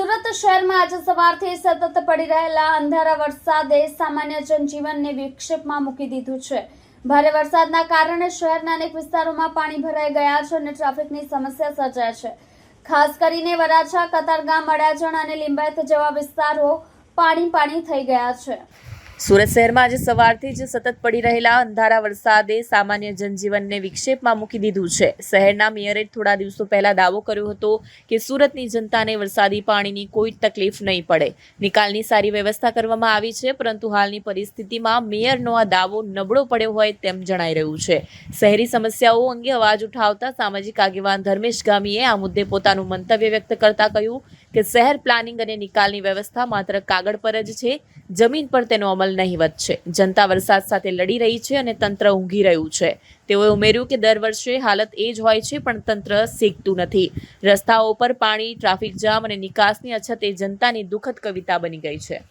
સુરત શહેરમાં આજે સવારથી સતત પડી રહેલા અંધારા વરસાદે સામાન્ય જનજીવનને વિક્ષેપમાં મૂકી દીધું છે. ભારે વરસાદના કારણે શહેરના અનેક વિસ્તારોમાં પાણી ભરાઈ ગયા છે અને ટ્રાફિકની સમસ્યા સર્જાય છે. ખાસ કરીને વરાછા, કતારગામ, અડાજણ અને લિંબાયત જેવા વિસ્તારો પાણી પાણી થઈ ગયા છે. સુરત શહેરમાં આજે સવારથી જ સતત પડી રહેલા અંધારા વરસાદે સામાન્ય જનજીવનને વિક્ષેપમાં મૂકી દીધું છે. શહેરના મેયરે થોડા દિવસો પહેલા દાવો કર્યો હતો કે સુરતની જનતાને વરસાદી પાણીની કોઈ તકલીફ નહીં પડે. નિકાલની સારી વ્યવસ્થા કરવામાં આવી છે, પરંતુ હાલની પરિસ્થિતિમાં મેયરનો આ દાવો નબળો પડ્યો હોય તેમ જણાઈ રહ્યું છે. શહેરી સમસ્યાઓ અંગે અવાજ ઉઠાવતા સામાજિક આગેવાન ધર્મેશ ગામીએ આ મુદ્દે પોતાનું મંતવ્ય વ્યક્ત કરતા કહ્યું કે શહેર પ્લાનિંગ અને નિકાલની વ્યવસ્થા માત્ર કાગળ પર જ છે જમીન પર તેનો અમલ નહીવત છે. જનતા વરસાદ સાથે લડી રહી છે અને તંત્ર ઊંઘી રહ્યું છે. તેઓએ ઉમેર્યું કે દર વર્ષે હાલત એ જ હોય છે, પણ તંત્ર શીખતું નથી. રસ્તાઓ પર પાણી, ટ્રાફિક જામ અને નિકાસની અછત એ જનતાની દુઃખદ કવિતા બની ગઈ છે.